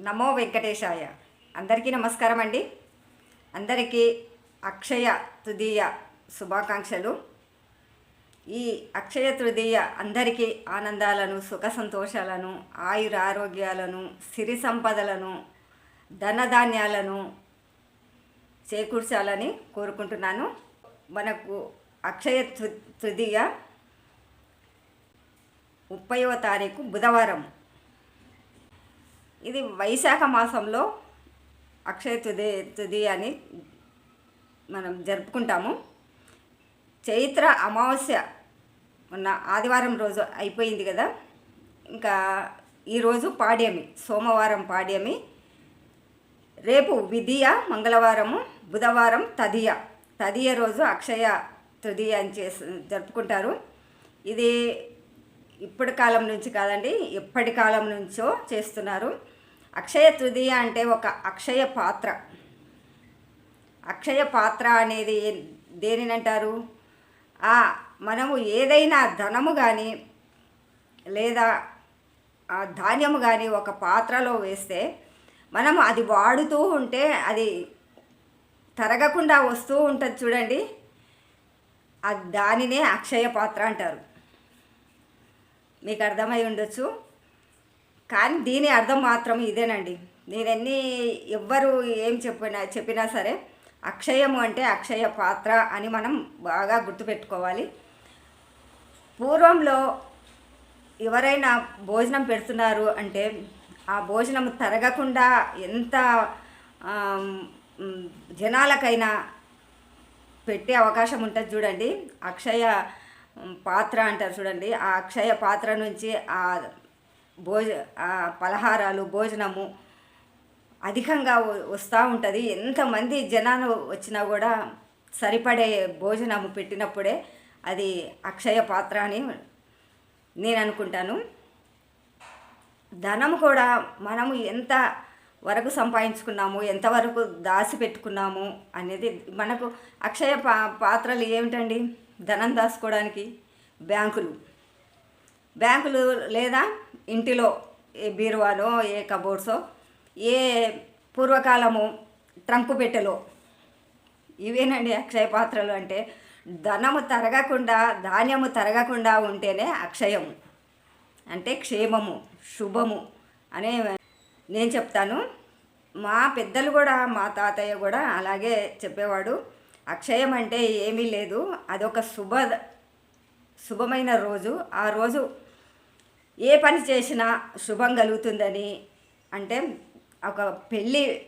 నమో వెంకటేశాయ. అందరికీ నమస్కారం అండి. అందరికీ అక్షయ తృతీయ శుభాకాంక్షలు. ఈ అక్షయ తృతీయ అందరికీ ఆనందాలను సుఖ సంతోషాలను ఆయుర ఆరోగ్యాలను సిరి సంపదలను ధనధాన్యాలను చేకూర్చాలని కోరుకుంటున్నాను. మనకు అక్షయ తృ తృతీయ ముప్పైవ తారీఖు బుధవారం. ఇది వైశాఖ మాసంలో అక్షయ తుది తుది అని మనం జరుపుకుంటాము. చైత్ర అమావాస్య ఉన్న ఆదివారం రోజు అయిపోయింది కదా. ఇంకా ఈరోజు పాడ్యమి సోమవారం పాడ్యమి. రేపు విధియ మంగళవారము బుధవారం తదియ. తదియ రోజు అక్షయ తృతీయ అని చేసి జరుపుకుంటారు. ఇది ఇప్పటి కాలం నుంచి కాదండి ఎప్పటి కాలం నుంచో చేస్తున్నారు. అక్షయ తృతీయ అంటే ఒక అక్షయ పాత్ర. అక్షయ పాత్ర అనేది దేనినంటారు ఆ మనము ఏదైనా ధనము కానీ లేదా ఆ ధాన్యము కానీ ఒక పాత్రలో వేస్తే మనం అది వాడుతూ ఉంటే అది తరగకుండా వస్తూ ఉంటుంది చూడండి. దానినే అక్షయ పాత్ర అంటారు. మీకు అర్థమై ఉండొచ్చు? కానీ దీని అర్థం మాత్రం ఇదేనండి. నేను ఎన్ని ఎవ్వరు ఏం చెప్పినా చెప్పినా సరే అక్షయము అంటే అక్షయ పాత్ర అని మనం బాగా గుర్తుపెట్టుకోవాలి. పూర్వంలో ఎవరైనా భోజనం పెడుతున్నారు అంటే ఆ భోజనం తరగకుండా ఎంత జనాలకైనా పెట్టే అవకాశం ఉంటుంది చూడండి. అక్షయ పాత్ర అంటారు చూడండి. ఆ అక్షయ పాత్ర నుంచి ఆ భోజ పలహారాలు భోజనము అధికంగా వస్తూ ఉంటుంది. ఎంతమంది జనాలు వచ్చినా కూడా సరిపడే భోజనము పెట్టినప్పుడే అది అక్షయ పాత్ర అని నేను అనుకుంటాను. ధనం కూడా మనము ఎంత వరకు సంపాదించుకున్నాము ఎంతవరకు దాచి పెట్టుకున్నాము అనేది మనకు అక్షయ పా పాత్రలు ఏమిటండి? ధనం దాచుకోవడానికి బ్యాంకులు. బ్యాంకులు లేదా ఇంటిలో ఏ బీరువాలో ఏ కబోర్డ్సో ఏ పూర్వకాలము ట్రంకు పెట్టెలో. ఇవేనండి అక్షయ పాత్రలు అంటే ధనము తరగకుండా ధాన్యము తరగకుండా ఉంటేనే అక్షయము. అంటే క్షేమము శుభము అనే నేను చెప్తాను. మా పెద్దలు కూడా మా తాతయ్య కూడా అలాగే చెప్పేవాడు. అక్షయం అంటే ఏమీ లేదు. అదొక శుభ శుభమైన రోజు. ఆ రోజు ఏ పని చేసినా శుభం కలుగుతుందని. అంటే ఒక పెళ్ళి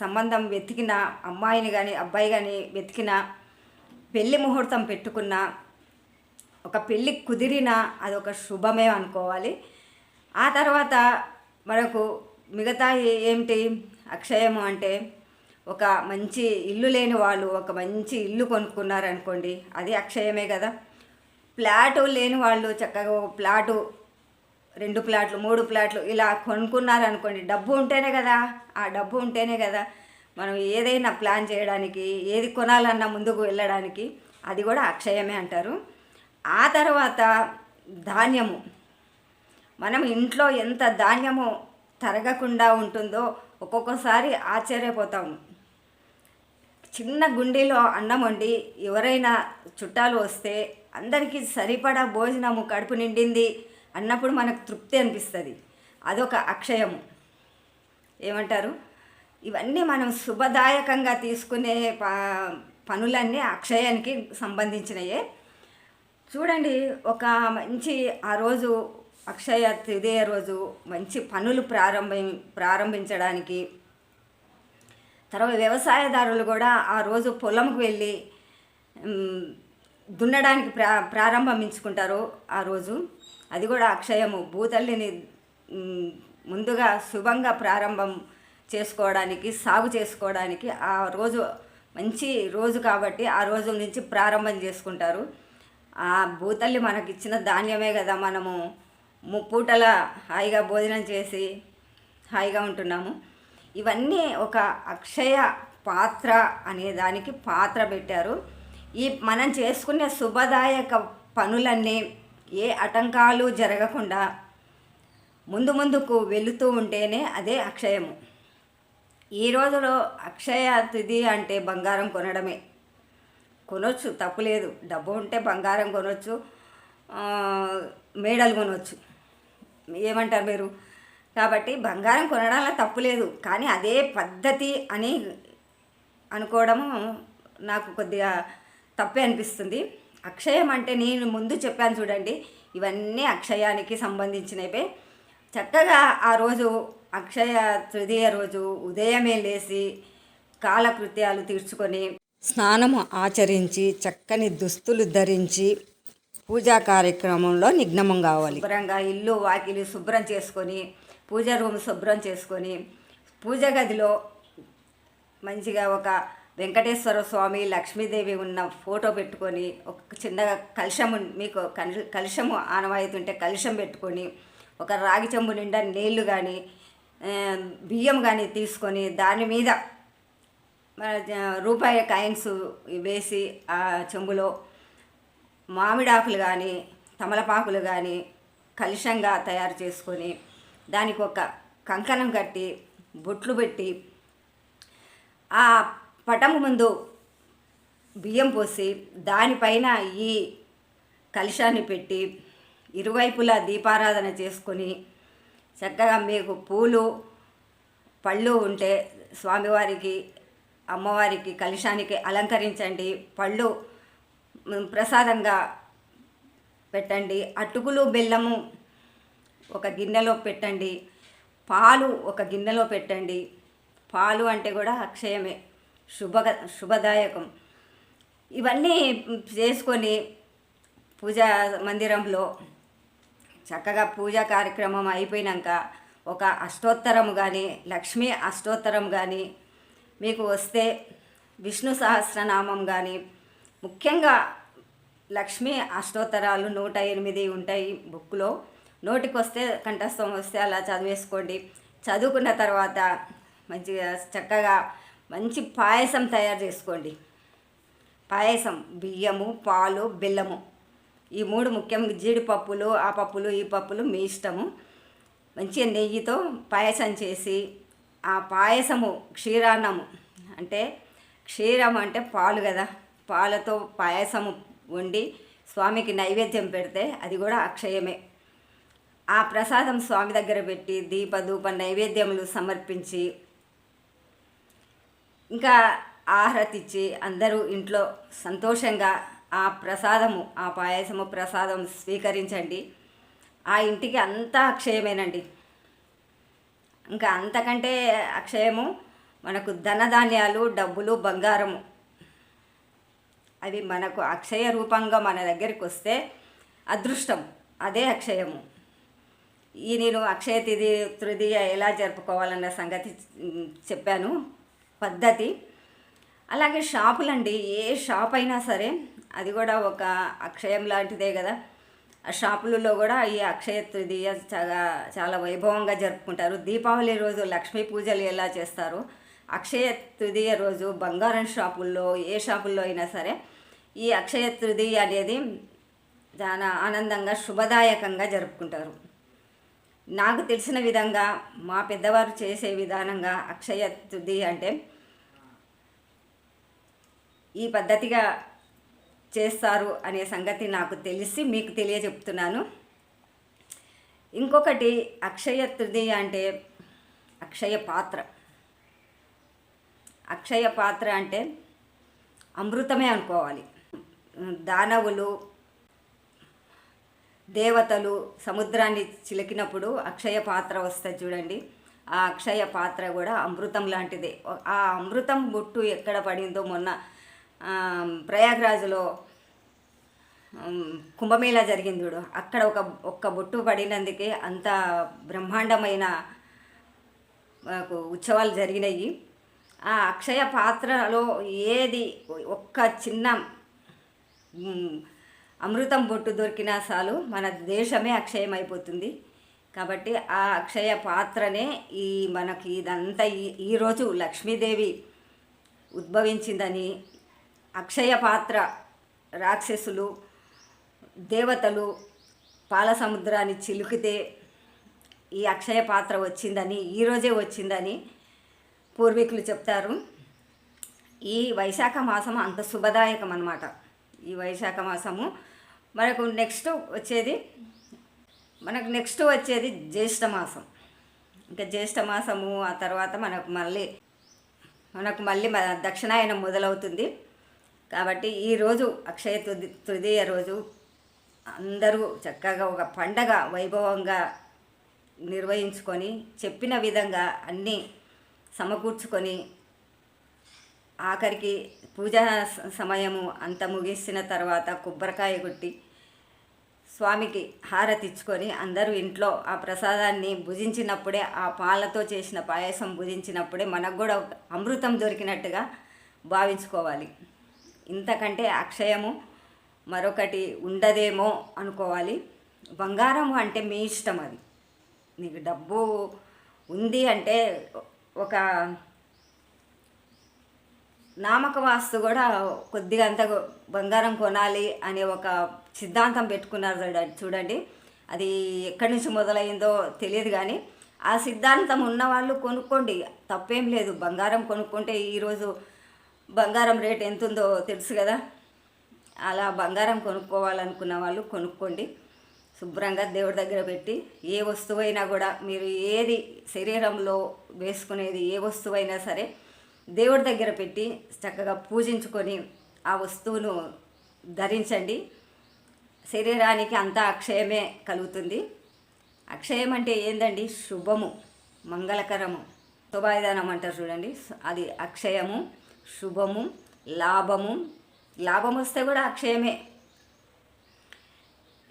సంబంధం వెతికిన అమ్మాయిని కానీ అబ్బాయి కానీ వెతికిన పెళ్ళి ముహూర్తం పెట్టుకున్న ఒక పెళ్ళి కుదిరినా అదొక శుభమే అనుకోవాలి. ఆ తర్వాత మనకు మిగతా ఏమిటి? అక్షయము అంటే ఒక మంచి ఇల్లు లేని వాళ్ళు ఒక మంచి ఇల్లు కొనుక్కున్నారనుకోండి అది అక్షయమే కదా. ప్లాటు లేని వాళ్ళు చక్కగా ఒక ప్లాటు రెండు ప్లాట్లు మూడు ప్లాట్లు ఇలా కొనుక్కున్నారనుకోండి డబ్బు ఉంటేనే కదా ఆ డబ్బు ఉంటేనే కదా మనం ఏదైనా ప్లాన్ చేయడానికి ఏది కొనాలన్నా ముందుకు వెళ్ళడానికి అది కూడా అక్షయమే అంటారు. ఆ తర్వాత ధాన్యము. మనం ఇంట్లో ఎంత ధాన్యము తరగకుండా ఉంటుందో ఒక్కొక్కసారి ఆశ్చర్యపోతాము. చిన్న గుండీలో అన్నం వండి ఎవరైనా చుట్టాలు వస్తే అందరికీ సరిపడా భోజనము కడుపు నిండింది అన్నప్పుడు మనకు తృప్తి అనిపిస్తుంది. అదొక అక్షయము. ఏమంటారు? ఇవన్నీ మనం శుభదాయకంగా తీసుకునే ప పనులన్నీ అక్షయానికి సంబంధించినయే. చూడండి ఒక మంచి ఆ రోజు అక్షయ తృతీయ రోజు మంచి పనులు ప్రారంభం ప్రారంభించడానికి తర్వాత వ్యవసాయదారులు కూడా ఆ రోజు పొలంకు వెళ్ళి దున్నడానికి ప్రా ప్రారంభించుకుంటారు ఆ రోజు. అది కూడా అక్షయము. భూతల్లిని ముందుగా శుభంగా ప్రారంభం చేసుకోవడానికి సాగు చేసుకోవడానికి ఆ రోజు మంచి రోజు కాబట్టి ఆ రోజు నుంచి ప్రారంభం చేసుకుంటారు. ఆ భూతల్లి మనకి ఇచ్చిన ధాన్యమే కదా మనము. ముప్పూటల హాయిగా భోజనం చేసి హాయిగా ఉంటున్నాము. ఇవన్నీ ఒక అక్షయ పాత్ర అనే దానికి పాత్ర పెట్టారు. ఈ మనం చేసుకునే శుభదాయక పనులన్నీ ఏ ఆటంకాలు జరగకుండా ముందు ముందుకు వెళుతూ ఉంటేనే అదే అక్షయము. ఈ రోజులో అక్షయ తిథి అంటే బంగారం కొనడమే. కొనొచ్చు తప్పులేదు డబ్బు ఉంటే బంగారం కొనొచ్చు మేడలు కొనవచ్చు ఏమంటారు మీరు? కాబట్టి బంగారం కొనడంలో తప్పులేదు కానీ అదే పద్ధతి అని అనుకోవడము నాకు కొద్దిగా తప్పే అనిపిస్తుంది. అక్షయం అంటే నేను ముందు చెప్పాను చూడండి ఇవన్నీ అక్షయానికి సంబంధించినవే. చక్కగా ఆ రోజు అక్షయ తృతీయ రోజు ఉదయమే లేచి కాలకృత్యాలు తీర్చుకొని స్నానము ఆచరించి చక్కని దుస్తులు ధరించి పూజా కార్యక్రమంలో నిఘ్నమం కావాలి. శుభ్రంగా ఇల్లు వాకిలి శుభ్రం చేసుకొని పూజ రూమ్ శుభ్రం చేసుకొని పూజ గదిలో మంచిగా ఒక వెంకటేశ్వర స్వామి లక్ష్మీదేవి ఉన్న ఫోటో పెట్టుకొని ఒక చిన్న కలుషము మీకు కల్ కలశము ఆనవాయితుంటే కలుషం పెట్టుకొని ఒక రాగి చెంబు నిండా నీళ్ళు కానీ బియ్యం కానీ తీసుకొని దాని మీద రూపాయి కాయిన్స్ వేసి ఆ చెంబులో మామిడాకులు కానీ తమలపాకులు కానీ కలుషంగా తయారు చేసుకొని దానికి ఒక కంకణం కట్టి బొట్లు పెట్టి ఆ పటము ముందు బియ్యం పోసి దానిపైన ఈ కలశాన్ని పెట్టి ఇరువైపులా దీపారాధన చేసుకొని చక్కగా మీకు పూలు పళ్ళు ఉంటే స్వామివారికి అమ్మవారికి కలశానికి అలంకరించండి. పళ్ళు ప్రసాదంగా పెట్టండి. అటుకులు బెల్లము ఒక గిన్నెలో పెట్టండి. పాలు ఒక గిన్నెలో పెట్టండి. పాలు అంటే కూడా అక్షయమే. శుభ శుభదాయకం. ఇవన్నీ చేసుకొని పూజా మందిరంలో చక్కగా పూజా కార్యక్రమం అయిపోయినాక ఒక అష్టోత్తరం కానీ లక్ష్మీ అష్టోత్తరం కానీ మీకు వస్తే విష్ణు సహస్రనామం కానీ ముఖ్యంగా లక్ష్మీ అష్టోత్తరాలు నూట ఎనిమిది ఉంటాయి బుక్లో. నోటికి వస్తే కంఠస్థం వస్తే అలా చదివేసుకోండి. చదువుకున్న తర్వాత మంచిగా చక్కగా మంచి పాయసం తయారు చేసుకోండి. పాయసం బియ్యము పాలు బెల్లము. ఈ మూడు ముఖ్యం జీడిపప్పులు ఆ పప్పులు ఈ పప్పులు మీ ఇష్టము. మంచిగా నెయ్యితో పాయసం చేసి ఆ పాయసము క్షీరాన్నము. అంటే క్షీరం అంటే పాలు కదా. పాలతో పాయసము వండి స్వామికి నైవేద్యం పెడితే అది కూడా అక్షయమే. ఆ ప్రసాదం స్వామి దగ్గర పెట్టి దీప ధూప నైవేద్యములు సమర్పించి ఇంకా ఆహ్రతిచ్చి అందరూ ఇంట్లో సంతోషంగా ఆ ప్రసాదము ఆ పాయసము ప్రసాదం స్వీకరించండి. ఆ ఇంటికి అంతా అక్షయమేనండి. ఇంకా అంతకంటే అక్షయము మనకు ధనధాన్యాలు డబ్బులు బంగారము. అవి మనకు అక్షయ రూపంగా మన దగ్గరికి వస్తే అదృష్టం అదే అక్షయము. ఈ నేను అక్షయ తిథి తృతీయ ఎలా జరుపుకోవాలన్న సంగతి చెప్పాను. పద్ధతి. అలాగే షాపులండి ఏ షాప్ అయినా సరే అది కూడా ఒక అక్షయం లాంటిదే కదా. ఆ షాపులలో కూడా ఈ అక్షయ తృతీయ చాలా చాలా వైభవంగా జరుపుకుంటారు. దీపావళి రోజు లక్ష్మీ పూజలు ఎలా చేస్తారు? అక్షయ తృతీయ రోజు బంగారం షాపుల్లో ఏ షాపుల్లో అయినా సరే ఈ అక్షయ తృతీయ అనేది చాలా ఆనందంగా శుభదాయకంగా జరుపుకుంటారు. నాకు తెలిసిన విధంగా మా పెద్దవారు చేసే విధానంగా అక్షయ తుది అంటే ఈ పద్ధతిగా చేస్తారు అనే సంగతి నాకు తెలిసి మీకు తెలియజెప్తున్నాను. ఇంకొకటి అక్షయ తృతీయ అంటే అక్షయ పాత్ర. అక్షయ పాత్ర అంటే అమృతమే అనుకోవాలి. దానవులు దేవతలు సముద్రాన్ని చిలికినప్పుడు అక్షయ పాత్ర వస్తుంది చూడండి. ఆ అక్షయ పాత్ర కూడా అమృతం లాంటిదే. ఆ అమృతం బొట్టు ఎక్కడ పడిందో మొన్న ఆ, ప్రయాగ్రాజ్లో కుంభమేళా జరిగింది చూడు. అక్కడ ఒక ఒక్క బొట్టు పడినందుకే అంత బ్రహ్మాండమైన ఉత్సవాలు జరిగినాయి. ఆ అక్షయ పాత్రలో ఏది ఒక్క చిన్న అమృతం బొట్టు దొరికినా చాలు మన దేశమే అక్షయమైపోతుంది. కాబట్టి ఆ అక్షయ పాత్రనే ఈ మనకి ఇదంతా ఈ ఈరోజు లక్ష్మీదేవి ఉద్భవించిందని అక్షయ పాత్ర రాక్షసులు దేవతలు పాల సముద్రాన్ని చిలుకితే ఈ అక్షయ పాత్ర వచ్చిందని ఈరోజే వచ్చిందని పూర్వీకులు చెప్తారు. ఈ వైశాఖ మాసం అంత శుభదాయకం అన్నమాట ఈ వైశాఖ మాసము మనకు నెక్స్ట్ వచ్చేది మనకు నెక్స్ట్ వచ్చేది జ్యేష్ఠ మాసం ఇంకా జ్యేష్ఠ మాసము ఆ తర్వాత మనకు మళ్ళీ మనకు మళ్ళీ దక్షిణాయనం మొదలవుతుంది. కాబట్టి ఈరోజు అక్షయ తృది తృతీయ రోజు అందరూ చక్కగా ఒక పండగ వైభవంగా నిర్వహించుకొని చెప్పిన విధంగా అన్నీ సమకూర్చుకొని ఆఖరికి పూజా సమయము అంత ముగిసిన తర్వాత కొబ్బరికాయ కొట్టి స్వామికి హారతి ఇచ్చుకొని అందరూ ఇంట్లో ఆ ప్రసాదాన్ని భుజించినప్పుడే ఆ పాలతో చేసిన పాయసం భుజించినప్పుడే మనకు కూడా అమృతం దొరికినట్టుగా భావించుకోవాలి. ఇంతకంటే అక్షయము మరొకటి ఉండదేమో అనుకోవాలి. బంగారం అంటే మీ ఇష్టం అది. నీకు డబ్బు ఉంది అంటే ఒక నామక వాస్తు కూడా కొద్దిగా అంత బంగారం కొనాలి అనే ఒక సిద్ధాంతం పెట్టుకున్నారు చూడండి. అది ఎక్కడి నుంచి మొదలైందో తెలియదు కానీ ఆ సిద్ధాంతం ఉన్నవాళ్ళు కొనుక్కోండి. తప్పేం లేదు. బంగారం కొనుక్కుంటే ఈరోజు బంగారం రేట్ ఎంత ఉందో తెలుసు కదా. అలా బంగారం కొనుక్కోవాలనుకున్న వాళ్ళు కొనుక్కోండి. శుభ్రంగా దేవుడి దగ్గర పెట్టి ఏ వస్తువైనా కూడా మీరు ఏది శరీరంలో వేసుకునేది ఏ వస్తువైనా సరే దేవుడి దగ్గర పెట్టి చక్కగా పూజించుకొని ఆ వస్తువును ధరించండి. శరీరానికి అంతా అక్షయమే కలుగుతుంది. అక్షయం అంటే ఏందండి? శుభము మంగళకరము. శుభాయుధానం అంటారు చూడండి. అది అక్షయము శుభము లాభము. లాభం వస్తే కూడా అక్షయమే.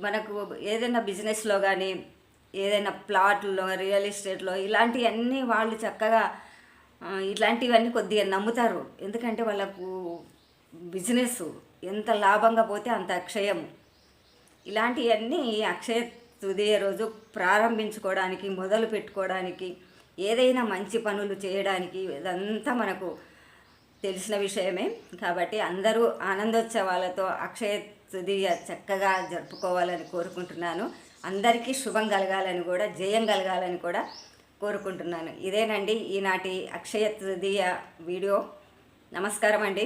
మనకు ఏదైనా బిజినెస్లో కానీ ఏదైనా ప్లాట్లో రియల్ ఎస్టేట్లో ఇలాంటివన్నీ వాళ్ళు చక్కగా ఇట్లాంటివన్నీ కొద్దిగా నమ్ముతారు. ఎందుకంటే వాళ్ళకు బిజినెస్ ఎంత లాభంగా పోతే అంత అక్షయం ఇలాంటివన్నీ అక్షయ తృతీయ రోజు ప్రారంభించుకోవడానికి మొదలు పెట్టుకోవడానికి ఏదైనా మంచి పనులు చేయడానికి ఇదంతా మనకు తెలిసిన విషయమే. కాబట్టి అందరూ ఆనందోత్సవాలతో అక్షయ తృతీయ చక్కగా జరుపుకోవాలని కోరుకుంటున్నాను. అందరికీ శుభం కలగాలని కూడా జయం కలగాలని కూడా కోరుకుంటున్నాను. ఇదేనండి ఈనాటి అక్షయ తృతీయ వీడియో. నమస్కారం అండి